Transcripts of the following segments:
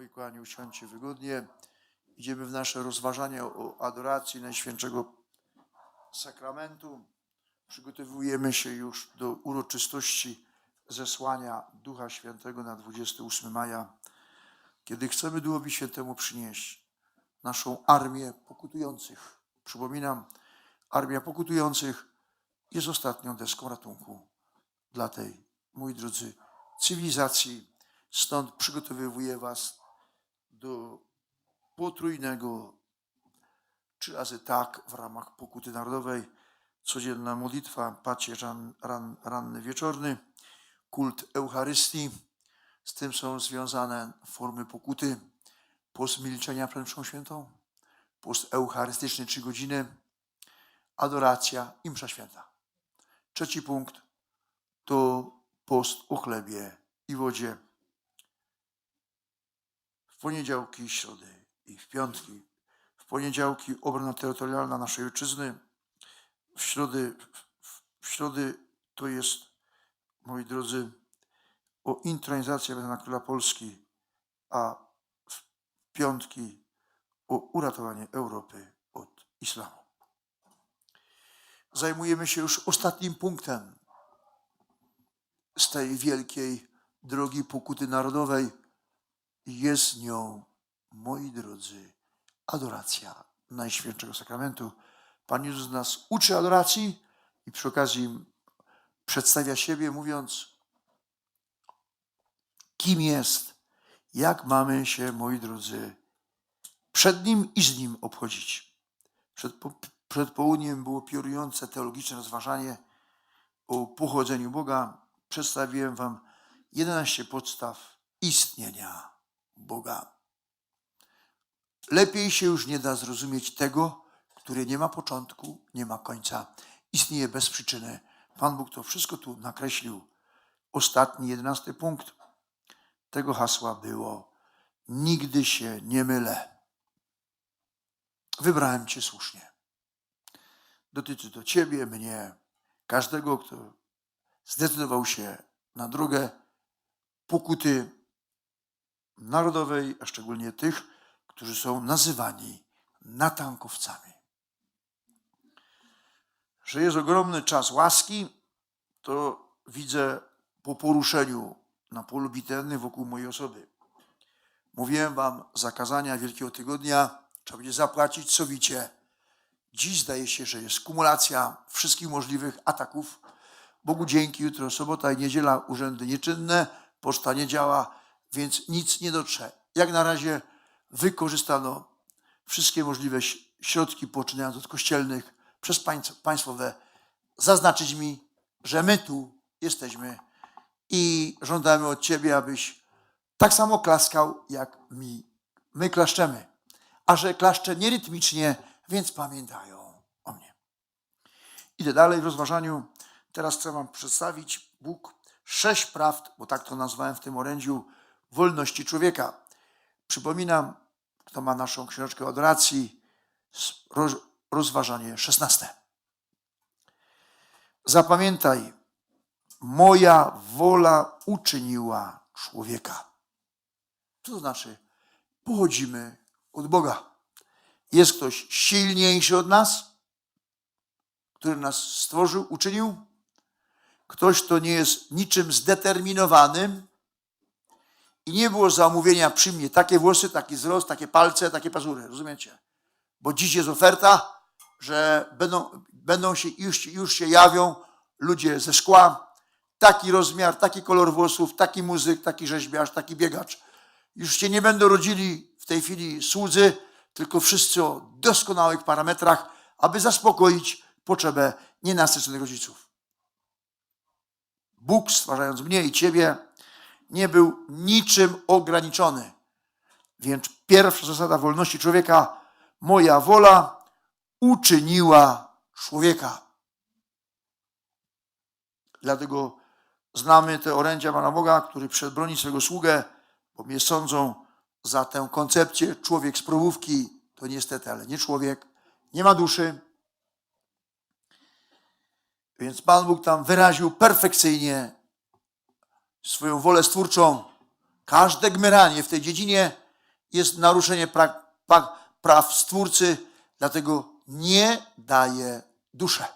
Moi kochani, usiądźcie wygodnie. Idziemy w nasze rozważanie o adoracji Najświętszego Sakramentu. Przygotowujemy się już do uroczystości zesłania Ducha Świętego na 28 maja, kiedy chcemy Duchowi Świętemu przynieść naszą armię pokutujących. Przypominam, armia pokutujących jest ostatnią deską ratunku dla tej, moi drodzy, cywilizacji. Stąd przygotowuję Was do potrójnego trzy razy tak w ramach pokuty narodowej, codzienna modlitwa, pacierz ran, ran, ranny wieczorny, kult Eucharystii, z tym są związane formy pokuty, post milczenia przed mszą świętą, post eucharystyczny trzy godziny, adoracja i msza święta. Trzeci punkt to post o chlebie i wodzie. Poniedziałki, środy i w piątki. W poniedziałki obrona terytorialna naszej ojczyzny. W środy, w, środy to jest, moi drodzy, o intronizację na króla Polski, a w piątki o uratowanie Europy od islamu. Zajmujemy się już ostatnim punktem z tej wielkiej drogi pokuty narodowej. Jest nią, moi drodzy, adoracja Najświętszego Sakramentu. Pan Jezus nas uczy adoracji i przy okazji przedstawia siebie, mówiąc, kim jest, jak mamy się, moi drodzy, przed Nim i z Nim obchodzić. Przed, po, przed południem było piorujące teologiczne rozważanie o pochodzeniu Boga. Przedstawiłem Wam 11 podstaw istnienia Boga. Lepiej się już nie da zrozumieć tego, które nie ma początku, nie ma końca. Istnieje bez przyczyny. Pan Bóg to wszystko tu nakreślił. Ostatni, jedenasty punkt tego hasła było: Nigdy się nie mylę. Wybrałem Cię słusznie. Dotyczy to Ciebie, mnie, każdego, kto zdecydował się na drogę pokuty narodowej, a szczególnie tych, którzy są nazywani natankowcami. Że jest ogromny czas łaski, to widzę po poruszeniu na polu bitewnym wokół mojej osoby. Mówiłem wam zakazania Wielkiego Tygodnia, trzeba będzie zapłacić sowicie. Dziś zdaje się, że jest kumulacja wszystkich możliwych ataków. Bogu dzięki, jutro sobota i niedziela, urzędy nieczynne, poczta nie działa, więc nic nie dotrze. Jak na razie wykorzystano wszystkie możliwe środki, poczynając od kościelnych, przez państw- państwowe, zaznaczyć mi, że my tu jesteśmy i żądamy od Ciebie, abyś tak samo klaskał, jak mi. My klaszczemy. A że klaszczę nierytmicznie, więc pamiętają o mnie. Idę dalej w rozważaniu. Teraz chcę Wam przedstawić Bóg sześć prawd, bo tak to nazwałem w tym orędziu, wolności człowieka. Przypominam, kto ma naszą książkę adoracji, roz, rozważanie szesnaste. Zapamiętaj, moja wola uczyniła człowieka. Co to znaczy? Pochodzimy od Boga. Jest ktoś silniejszy od nas, który nas stworzył, uczynił? Ktoś, kto nie jest niczym zdeterminowanym i nie było zamówienia przy mnie takie włosy, taki wzrost, takie palce, takie pazury. Rozumiecie? Bo dziś jest oferta, że będą, będą się, już, już się jawią ludzie ze szkła, taki rozmiar, taki kolor włosów, taki muzyk, taki rzeźbiarz, taki biegacz. Już się nie będą rodzili w tej chwili słudzy, tylko wszyscy o doskonałych parametrach, aby zaspokoić potrzebę nienasyconych rodziców. Bóg, stwarzając mnie i ciebie, nie był niczym ograniczony. Więc pierwsza zasada wolności człowieka, moja wola uczyniła człowieka. Dlatego znamy te orędzia Pana Boga, który przedbroni swego sługę, bo mnie sądzą za tę koncepcję człowiek z probówki, to niestety, ale nie człowiek, nie ma duszy. Więc Pan Bóg tam wyraził perfekcyjnie swoją wolę stwórczą. Każde gmeranie w tej dziedzinie jest naruszenie pra, pra, praw Stwórcy, dlatego nie daje duszę.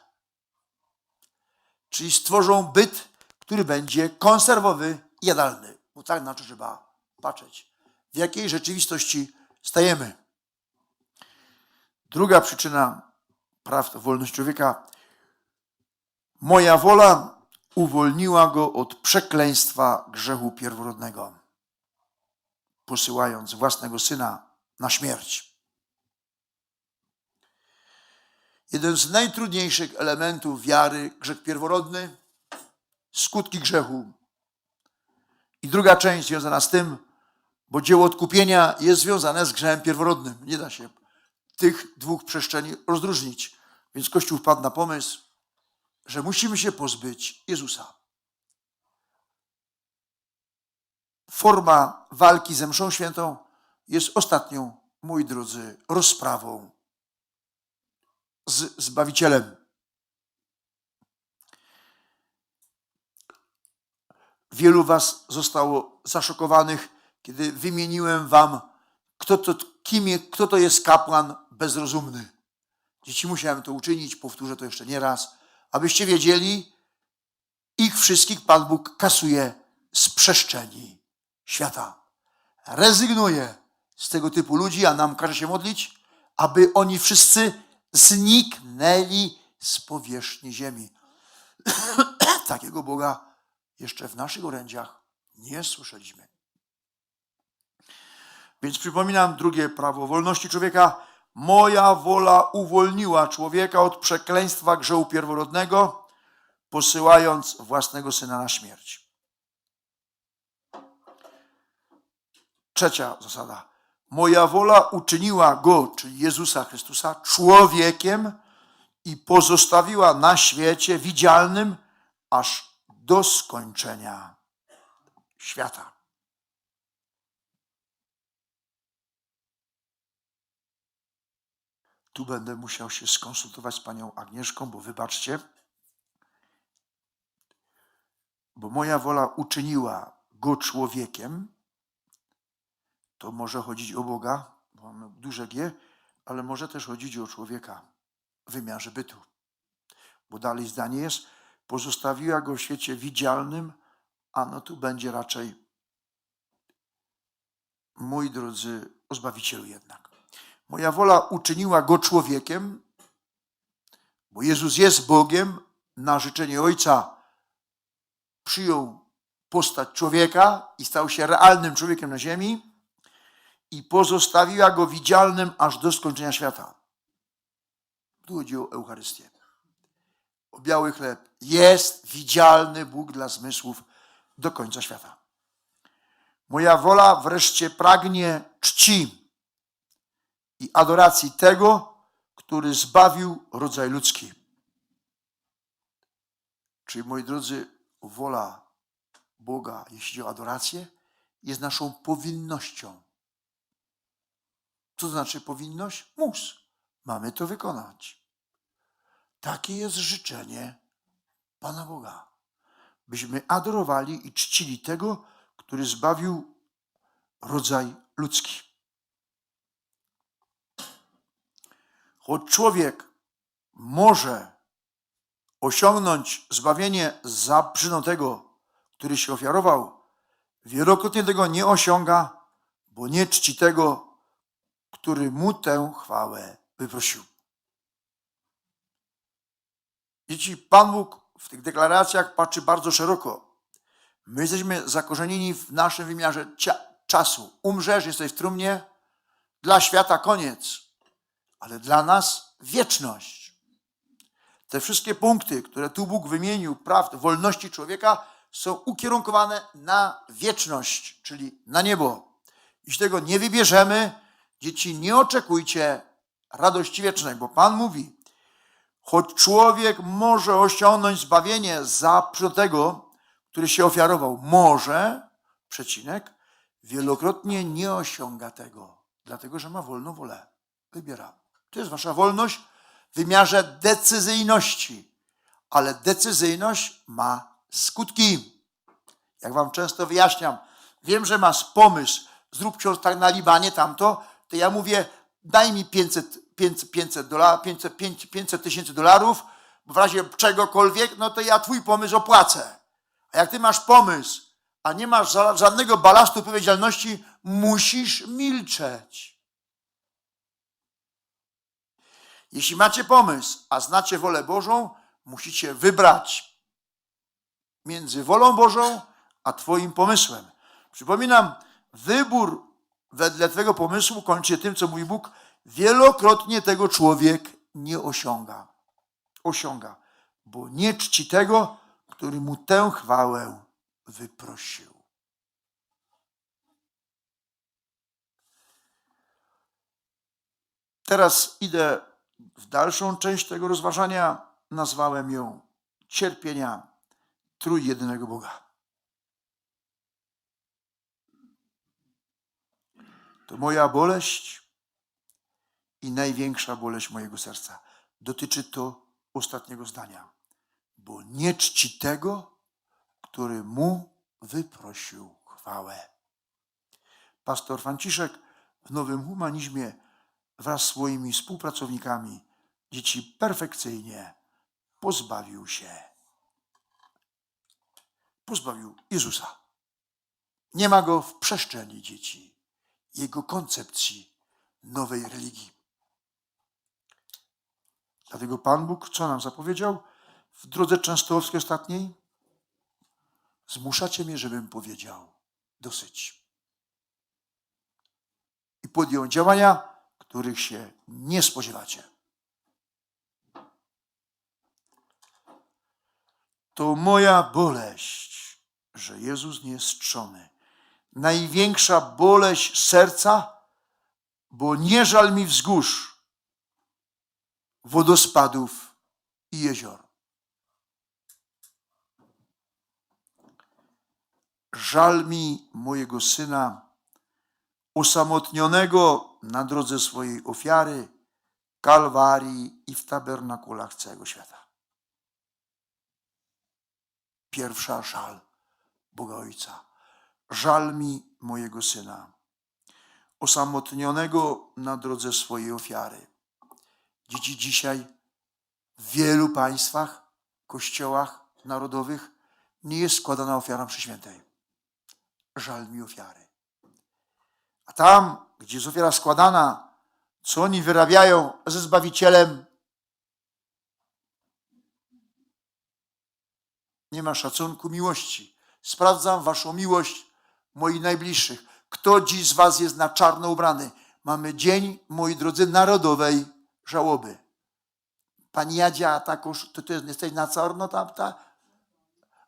Czyli stworzą byt, który będzie konserwowy i jadalny. Bo tak na to trzeba patrzeć. W jakiej rzeczywistości stajemy. Druga przyczyna praw wolności człowieka. Moja wola uwolniła go od przekleństwa grzechu pierworodnego, posyłając własnego syna na śmierć. Jeden z najtrudniejszych elementów wiary, grzech pierworodny, skutki grzechu. I druga część związana z tym, bo dzieło odkupienia jest związane z grzechem pierworodnym. Nie da się tych dwóch przestrzeni rozróżnić. Więc Kościół wpadł na pomysł, że musimy się pozbyć Jezusa. Forma walki ze mszą świętą jest ostatnią, moi drodzy, rozprawą z Zbawicielem. Wielu was zostało zaszokowanych, kiedy wymieniłem wam, kto to, kim kto to jest kapłan bezrozumny. Dzieci musiałem to uczynić, powtórzę to jeszcze nie raz, abyście wiedzieli, ich wszystkich Pan Bóg kasuje z przestrzeni świata. Rezygnuje z tego typu ludzi, a nam każe się modlić, aby oni wszyscy zniknęli z powierzchni ziemi. Takiego Boga jeszcze w naszych orędziach nie słyszeliśmy. Więc przypominam drugie prawo wolności człowieka. Moja wola uwolniła człowieka od przekleństwa grzechu pierworodnego, posyłając własnego syna na śmierć. Trzecia zasada. Moja wola uczyniła go, czyli Jezusa Chrystusa, człowiekiem i pozostawiła na świecie widzialnym aż do skończenia świata. Tu będę musiał się skonsultować z panią Agnieszką, bo wybaczcie, bo moja wola uczyniła go człowiekiem. To może chodzić o Boga, bo duże G, ale może też chodzić o człowieka w wymiarze bytu. Bo dalej zdanie jest, pozostawiła go w świecie widzialnym, a no tu będzie raczej, mój drodzy, o Zbawicielu jednak. Moja wola uczyniła go człowiekiem, bo Jezus jest Bogiem, na życzenie Ojca przyjął postać człowieka i stał się realnym człowiekiem na ziemi i pozostawiła go widzialnym aż do skończenia świata. Tu chodzi o Eucharystię. O biały chleb. Jest widzialny Bóg dla zmysłów do końca świata. Moja wola wreszcie pragnie czci i adoracji tego, który zbawił rodzaj ludzki. Czyli, moi drodzy, wola Boga, jeśli chodzi o adorację, jest naszą powinnością. Co to znaczy powinność? Mus. Mamy to wykonać. Takie jest życzenie Pana Boga. Byśmy adorowali i czcili tego, który zbawił rodzaj ludzki. Choć człowiek może osiągnąć zbawienie za przyczyną tego, który się ofiarował, wielokrotnie tego nie osiąga, bo nie czci tego, który mu tę chwałę wyprosił. Dzieci, Pan Bóg w tych deklaracjach patrzy bardzo szeroko. My jesteśmy zakorzenieni w naszym wymiarze czasu. Umrzesz, jesteś w trumnie, dla świata koniec ale dla nas wieczność. Te wszystkie punkty, które tu Bóg wymienił, prawd wolności człowieka, są ukierunkowane na wieczność, czyli na niebo. Jeśli tego nie wybierzemy, dzieci, nie oczekujcie radości wiecznej, bo Pan mówi, choć człowiek może osiągnąć zbawienie za tego, który się ofiarował, może, przecinek, wielokrotnie nie osiąga tego, dlatego że ma wolną wolę. Wybiera. To jest wasza wolność w wymiarze decyzyjności. Ale decyzyjność ma skutki. Jak wam często wyjaśniam, wiem, że masz pomysł zrób ksiądz tak na Libanie, tamto, to ja mówię, daj mi 500 500 500 dola- 500 500 500 tysięcy dolarów, w razie czegokolwiek, no to ja twój pomysł opłacę. A jak ty masz pomysł, a nie masz ża- żadnego balastu odpowiedzialności, musisz milczeć. Jeśli macie pomysł, a znacie wolę Bożą, musicie wybrać między wolą Bożą a Twoim pomysłem. Przypominam, wybór wedle Twojego pomysłu kończy tym, co mówi Bóg. Wielokrotnie tego człowiek nie osiąga. Osiąga, bo nie czci tego, który mu tę chwałę wyprosił. Teraz idę w dalszą część tego rozważania. Nazwałem ją cierpienia trójjedynego Boga. To moja boleść i największa boleść mojego serca. Dotyczy to ostatniego zdania. Bo nie czci tego, który mu wyprosił chwałę. Pastor Franciszek w Nowym Humanizmie wraz z swoimi współpracownikami dzieci perfekcyjnie pozbawił się. Pozbawił Jezusa. Nie ma go w przestrzeni dzieci, jego koncepcji nowej religii. Dlatego Pan Bóg, co nam zapowiedział w drodze częstochowskiej ostatniej? Zmuszacie mnie, żebym powiedział dosyć. I podjął działania, których się nie spodziewacie. To moja boleść, że Jezus nie jest strzony. Największa boleść serca, bo nie żal mi wzgórz, wodospadów i jezior. Żal mi mojego syna, osamotnionego na drodze swojej ofiary, kalwarii i w tabernakulach całego świata. Pierwsza żal Boga Ojca. Żal mi mojego syna, osamotnionego na drodze swojej ofiary. Dzieci dzisiaj w wielu państwach, kościołach narodowych nie jest składana ofiara przy świętej. Żal mi ofiary. A tam, gdzie jest ofiara składana, co oni wyrabiają ze Zbawicielem, nie ma szacunku miłości. Sprawdzam waszą miłość moich najbliższych. Kto dziś z was jest na czarno ubrany? Mamy dzień, moi drodzy, narodowej żałoby. Pani Jadzia, takoż, to, to jest, jesteś na czarno tam, ta?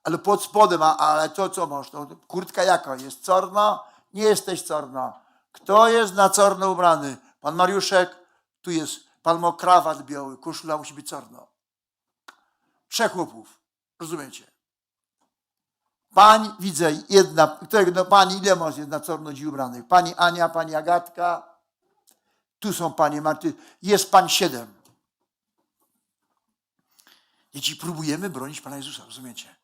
Ale pod spodem, ale to co masz? No, kurtka jaka? Jest czarna? Nie jesteś czarna. Kto jest na czarno ubrany? Pan Mariuszek, tu jest, pan ma krawat biały, koszula musi być czarna. Trzech chłopów, rozumiecie? Pań, widzę, jedna, którego, no pani, ile masz jest na czarno dziś ubranych? Pani Ania, pani Agatka, tu są panie Marty, jest pan siedem. Dzieci, próbujemy bronić Pana Jezusa, rozumiecie?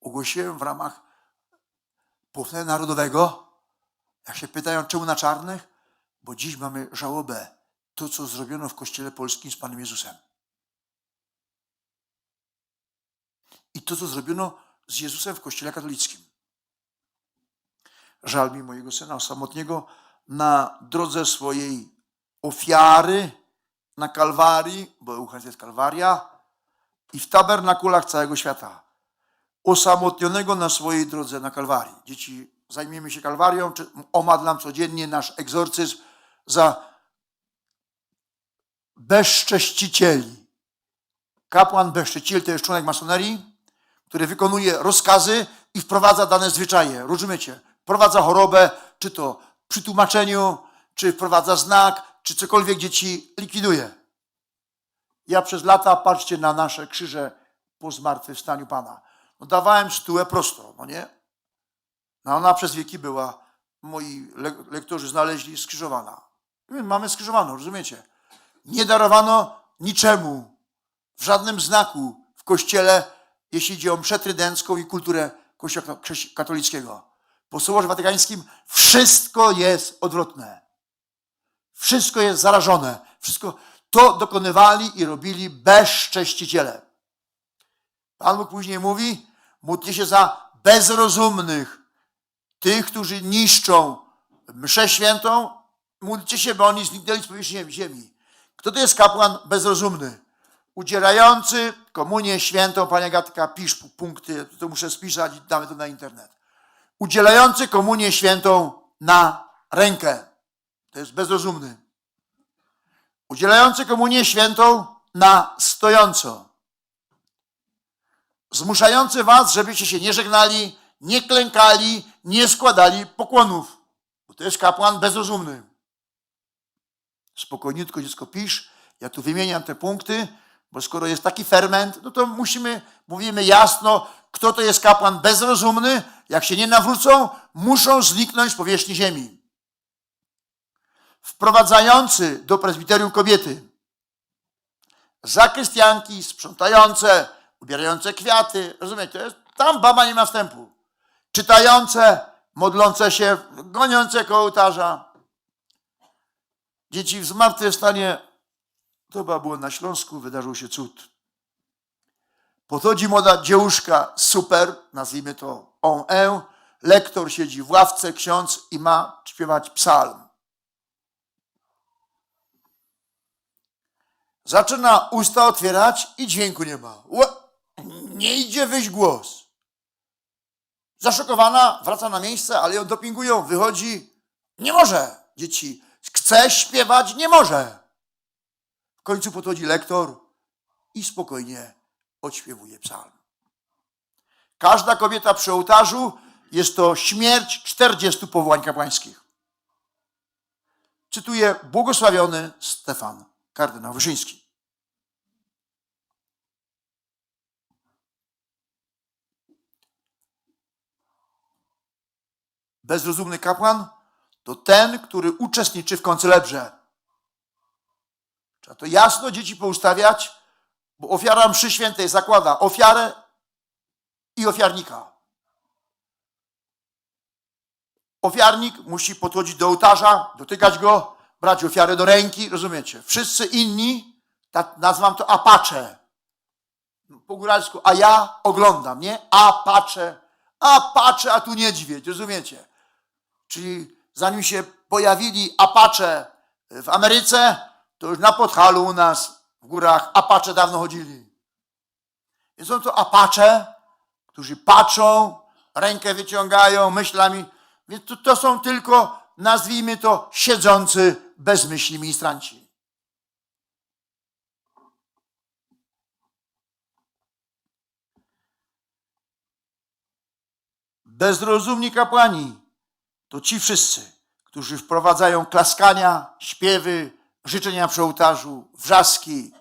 Ogłosiłem w ramach powstania narodowego, jak się pytają, czemu na czarnych? Bo dziś mamy żałobę. To, co zrobiono w Kościele Polskim z Panem Jezusem. I to, co zrobiono z Jezusem w Kościele Katolickim. Żal mi mojego syna samotniego na drodze swojej ofiary na Kalwarii, bo Eucharystia jest Kalwaria, i w tabernakulach całego świata. Osamotnionego na swojej drodze na Kalwarii. Dzieci, zajmiemy się Kalwarią, czy omadlam codziennie nasz egzorcyzm za bezcześcicieli. Kapłan bezcześciciel to jest członek masonerii, który wykonuje rozkazy i wprowadza dane zwyczaje. Rozumiecie? Wprowadza chorobę, czy to przy tłumaczeniu, czy wprowadza znak, czy cokolwiek dzieci likwiduje. Ja przez lata, patrzcie na nasze krzyże po zmartwychwstaniu Pana. No dawałem stułę prosto, no nie? No ona przez wieki była, moi le- lektorzy znaleźli skrzyżowana. My Mamy skrzyżowaną, rozumiecie? Nie darowano niczemu, w żadnym znaku w kościele, jeśli idzie o mszę trydencką i kulturę kościoła katolickiego. po Soborze Watykańskim wszystko jest odwrotne. Wszystko jest zarażone. Wszystko to dokonywali i robili bezcześciciele. Pan Bóg później mówi, módlcie się za bezrozumnych, tych, którzy niszczą mszę świętą, módlcie się, bo oni zniknęli z powierzchni ziemi. Kto to jest kapłan bezrozumny? Udzielający komunię świętą, panie Gatka, pisz punkty, to muszę spisać i damy to na internet. Udzielający komunię świętą na rękę. To jest bezrozumny. Udzielający komunię świętą na stojąco. Zmuszający was, żebyście się nie żegnali, nie klękali, nie składali pokłonów. Bo to jest kapłan bezrozumny. Spokojniutko dziecko pisz. Ja tu wymieniam te punkty, bo skoro jest taki ferment, no to musimy, mówimy jasno, kto to jest kapłan bezrozumny. Jak się nie nawrócą, muszą zniknąć z powierzchni ziemi. Wprowadzający do prezbiterium kobiety. Zakrystianki, sprzątające, ubierające kwiaty. Rozumiecie? To jest, tam baba nie ma wstępu. Czytające, modlące się, goniące koło ołtarza. Dzieci w zmartwychwstanie, to chyba było na Śląsku, wydarzył się cud. Podchodzi młoda dziewuszka, super, nazwijmy to on e, lektor siedzi w ławce, ksiądz i ma śpiewać psalm. Zaczyna usta otwierać i dźwięku nie ma. Ła- Nie idzie wyjść głos. Zaszokowana, wraca na miejsce, ale ją dopingują, wychodzi. Nie może, dzieci. Chce śpiewać, nie może. W końcu podchodzi lektor i spokojnie odśpiewuje psalm. Każda kobieta przy ołtarzu jest to śmierć 40 powołań kapłańskich. Cytuję błogosławiony Stefan, kardynał Wyszyński. Bezrozumny kapłan to ten, który uczestniczy w koncelebrze. Trzeba to jasno dzieci poustawiać, bo ofiara mszy świętej zakłada ofiarę i ofiarnika. Ofiarnik musi podchodzić do ołtarza, dotykać go, brać ofiarę do ręki, rozumiecie? Wszyscy inni, tak nazwam to apacze. Po góralsku, a ja oglądam, nie? A patrzę, a patrzę, a tu niedźwiedź, rozumiecie? Czyli zanim się pojawili Apache w Ameryce, to już na Podhalu u nas w górach Apache dawno chodzili. Więc są to Apache, którzy patrzą, rękę wyciągają myślami. Więc to, to są tylko, nazwijmy to, siedzący bez myśli ministranci. Bezrozumni kapłani to ci wszyscy, którzy wprowadzają klaskania, śpiewy, życzenia przy ołtarzu, wrzaski.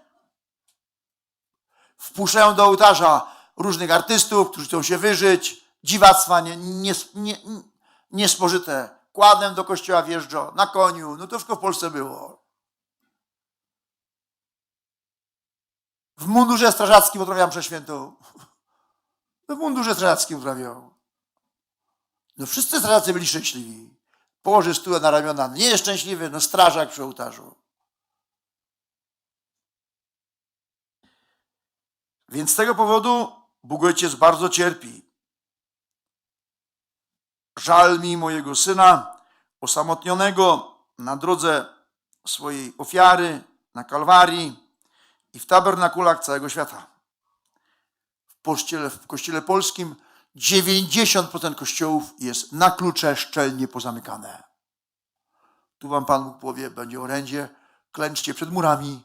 Wpuszczają do ołtarza różnych artystów, którzy chcą się wyżyć, dziwactwa nie, nie, nie, niespożyte. Kładem do kościoła wjeżdżą, na koniu. No to wszystko w Polsce było. W mundurze strażackim odprawiam przeświętą. W mundurze strażackim odprawiał. No wszyscy strażacy byli szczęśliwi. Położy stół na ramiona, nie jest szczęśliwy, no strażak przy ołtarzu. Więc z tego powodu Bóg Ojciec bardzo cierpi. Żal mi mojego syna, osamotnionego na drodze swojej ofiary na Kalwarii i w tabernakulach całego świata. W kościele, w kościele polskim 90% kościołów jest na klucze szczelnie pozamykane. Tu wam Pan Bóg powie, będzie orędzie, klęczcie przed murami,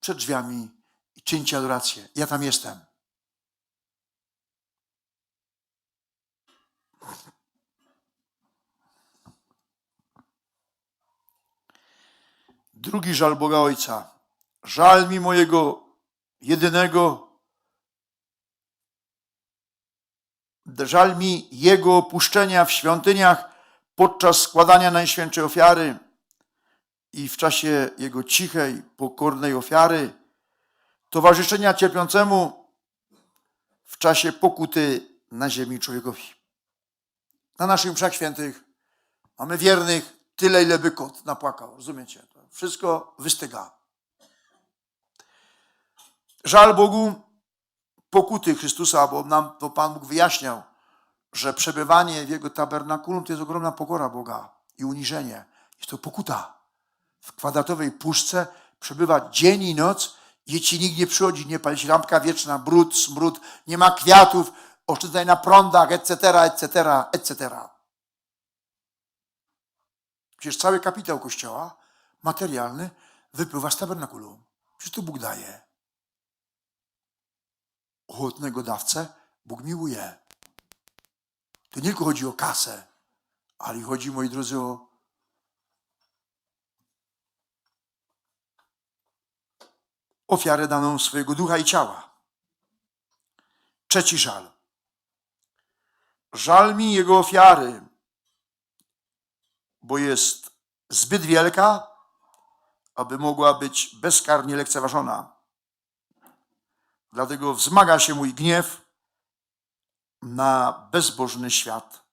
przed drzwiami i czyńcie adorację. Ja tam jestem. Drugi żal Boga Ojca. Żal mi mojego jedynego Żal mi jego opuszczenia w świątyniach podczas składania najświętszej ofiary i w czasie jego cichej, pokornej ofiary, towarzyszenia cierpiącemu w czasie pokuty na ziemi człowiekowi. Na naszych mszach świętych mamy wiernych tyle, ile by kot napłakał. Rozumiecie? Wszystko wystyga. Żal Bogu pokuty Chrystusa, bo nam to Pan Bóg wyjaśniał, że przebywanie w Jego tabernakulum to jest ogromna pokora Boga i uniżenie. Jest to pokuta. W kwadratowej puszce przebywa dzień i noc, jeśli nikt nie przychodzi, nie pali się lampka wieczna, brud, smród, nie ma kwiatów, oszczędzaj na prądach, etc., etc., etc. Przecież cały kapitał Kościoła, materialny, wypływa z tabernakulum. Przecież to Bóg daje. Ochotnego dawcę Bóg miłuje. To nie tylko chodzi o kasę, ale chodzi, moi drodzy, o ofiarę daną swojego ducha i ciała. Trzeci żal. Żal mi jego ofiary, bo jest zbyt wielka, aby mogła być bezkarnie lekceważona. Dlatego wzmaga się mój gniew na bezbożny świat.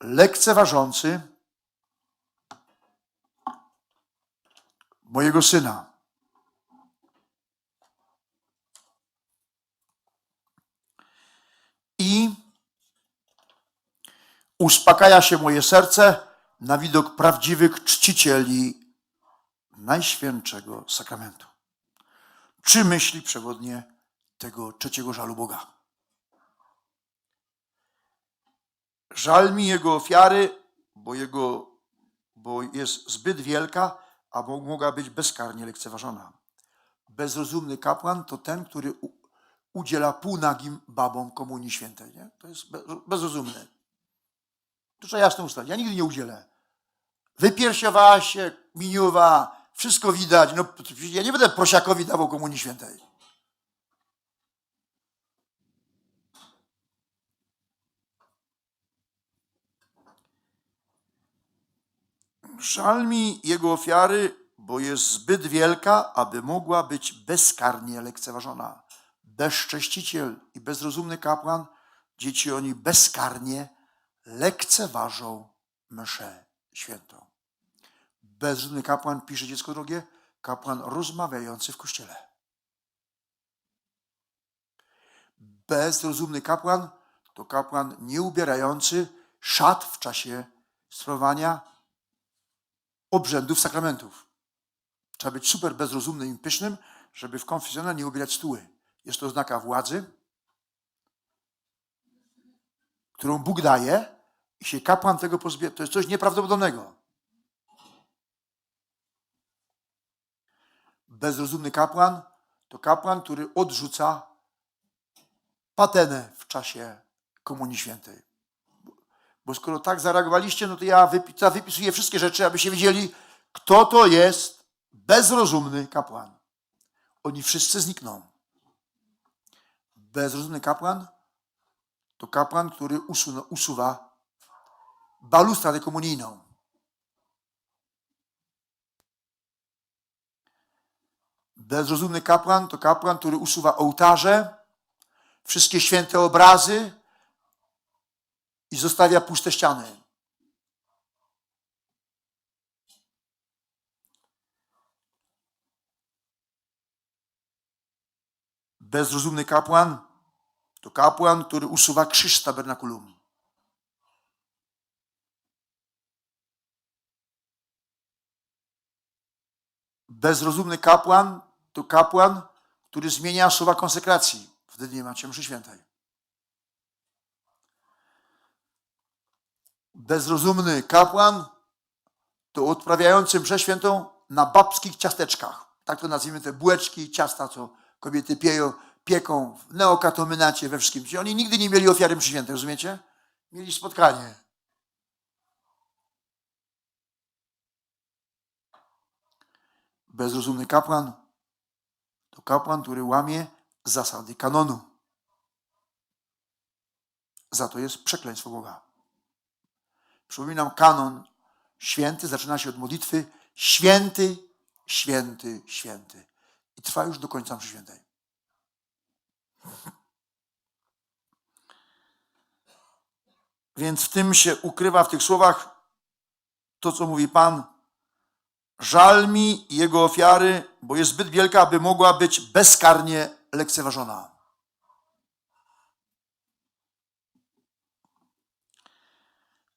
Lekceważący mojego syna. I uspokaja się moje serce na widok prawdziwych czcicieli Najświętszego Sakramentu. Czy myśli przewodnie tego trzeciego żalu Boga? Żal mi jego ofiary, bo, jego, bo jest zbyt wielka, a mo- mogła być bezkarnie lekceważona. Bezrozumny kapłan to ten, który udziela półnagim babom komunii świętej. Nie? To jest be, bezrozumny. To trzeba jasno ustalić. Ja nigdy nie udzielę. Wypiersiowała się, miniuwa, wszystko widać. No, ja nie będę prosiakowi dawał komunii świętej. Żal mi jego ofiary, bo jest zbyt wielka, aby mogła być bezkarnie lekceważona. Bezcześciciel i bezrozumny kapłan, dzieci oni bezkarnie lekceważą mszę świętą. Bezrozumny kapłan, pisze dziecko drogie, kapłan rozmawiający w kościele. Bezrozumny kapłan to kapłan nieubierający szat w czasie sprawowania obrzędów sakramentów. Trzeba być super bezrozumnym i pysznym, żeby w konfesjonale nie ubierać stóły. Jest to oznaka władzy, którą Bóg daje i się kapłan tego pozbie. To jest coś nieprawdopodobnego. Bezrozumny kapłan to kapłan, który odrzuca patenę w czasie Komunii Świętej. Bo skoro tak zareagowaliście, no to ja wypi- ja wypisuję wszystkie rzeczy, abyście wiedzieli, kto to jest bezrozumny kapłan. Oni wszyscy znikną. Bezrozumny kapłan to kapłan, który usuwa, usuwa balustradę komunijną. Bezrozumny kapłan to kapłan, który usuwa ołtarze, wszystkie święte obrazy i zostawia puste ściany. Bezrozumny kapłan to kapłan, który usuwa krzyż z tabernakulum. Bezrozumny kapłan to kapłan, który zmienia słowa konsekracji. Wtedy nie macie mszy świętej. Bezrozumny kapłan to odprawiający mszę świętą na babskich ciasteczkach. Tak to nazwijmy te bułeczki, ciasta, co kobiety pieją, pieką w neokatominacie, we wszystkim. Czyli oni nigdy nie mieli ofiary mszy świętej, rozumiecie? Mieli spotkanie. Bezrozumny kapłan to kapłan, który łamie zasady kanonu. Za to jest przekleństwo Boga. Przypominam, kanon święty zaczyna się od modlitwy święty, święty, święty. I trwa już do końca mszy świętej. Więc w tym się ukrywa, w tych słowach, to co mówi Pan. Żal mi jego ofiary, bo jest zbyt wielka, aby mogła być bezkarnie lekceważona.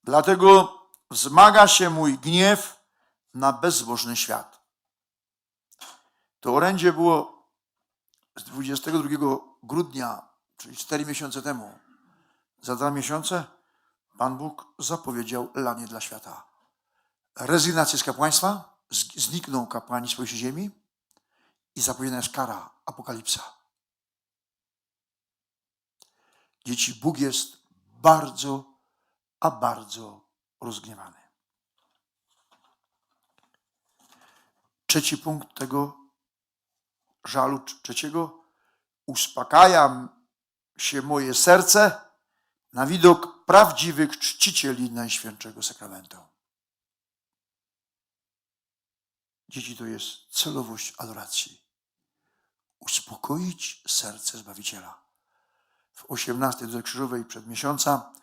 Dlatego wzmaga się mój gniew na bezbożny świat. To orędzie było z 22 grudnia, czyli 4 miesiące temu. Za dwa miesiące Pan Bóg zapowiedział lanie dla świata. Rezygnację z kapłaństwa, znikną kapłani z powierzchni ziemi i zapowiedziana jest kara, apokalipsa. Dzieci, Bóg jest bardzo, a bardzo rozgniewany. Trzeci punkt tego żalu trzeciego. Uspokajam się moje serce na widok prawdziwych czcicieli Najświętszego Sakramentu. Dzieci, to jest celowość adoracji. Uspokoić serce Zbawiciela. W 18 do krzyżowej przed miesiąca,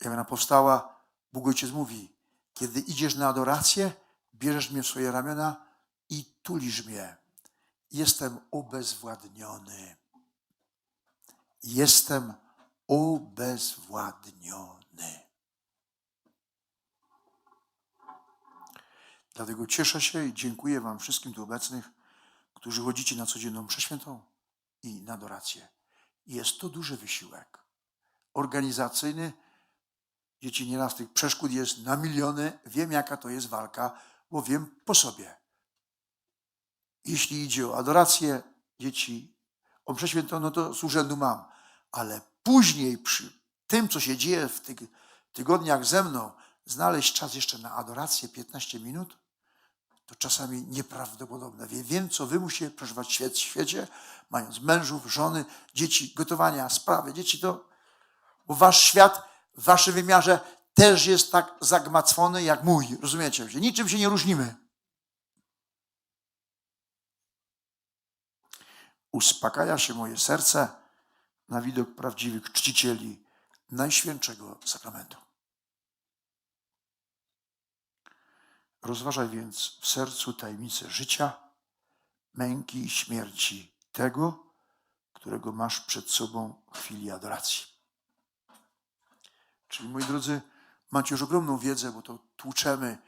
jak ona powstała, Bóg Ojciec mówi, kiedy idziesz na adorację, bierzesz mnie w swoje ramiona i tulisz mnie. Jestem obezwładniony. Jestem obezwładniony. Dlatego cieszę się i dziękuję Wam wszystkim tu obecnych, którzy chodzicie na codzienną przeświętą i na adorację. Jest to duży wysiłek organizacyjny. Dzieci, nieraz tych przeszkód jest na miliony. Wiem, jaka to jest walka, bo wiem po sobie. Jeśli idzie o adorację dzieci, o przeświętą, no to z urzędu mam. Ale później przy tym, co się dzieje w tych tygodniach ze mną, znaleźć czas jeszcze na adorację 15 minut, to czasami nieprawdopodobne. Wie- Wiem, co wy musicie przeżywać w świecie, mając mężów, żony, dzieci, gotowania, sprawy. Dzieci to, bo wasz świat w waszym wymiarze też jest tak zagmacwony jak mój. Rozumiecie? Niczym się nie różnimy. Uspokaja się moje serce na widok prawdziwych czcicieli Najświętszego Sakramentu. Rozważaj więc w sercu tajemnicę życia, męki i śmierci tego, którego masz przed sobą w chwili adoracji. Czyli, moi drodzy, macie już ogromną wiedzę, bo to tłuczemy,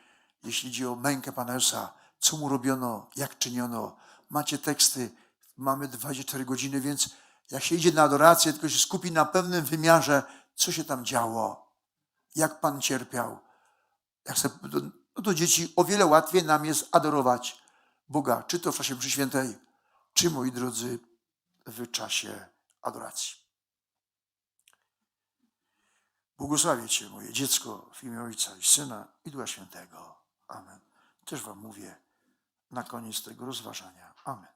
jeśli idzie o mękę Pana Jezusa, co mu robiono, jak czyniono. Macie teksty, mamy 24 godziny, więc jak się idzie na adorację, tylko się skupi na pewnym wymiarze, co się tam działo, jak Pan cierpiał. Jak se, no to dzieci, o wiele łatwiej nam jest adorować Boga, czy to w czasie mszy świętej, czy, moi drodzy, w czasie adoracji. Błogosławię Cię, moje dziecko, w imię Ojca i Syna i Ducha Świętego. Amen. Też Wam mówię na koniec tego rozważania. Amen.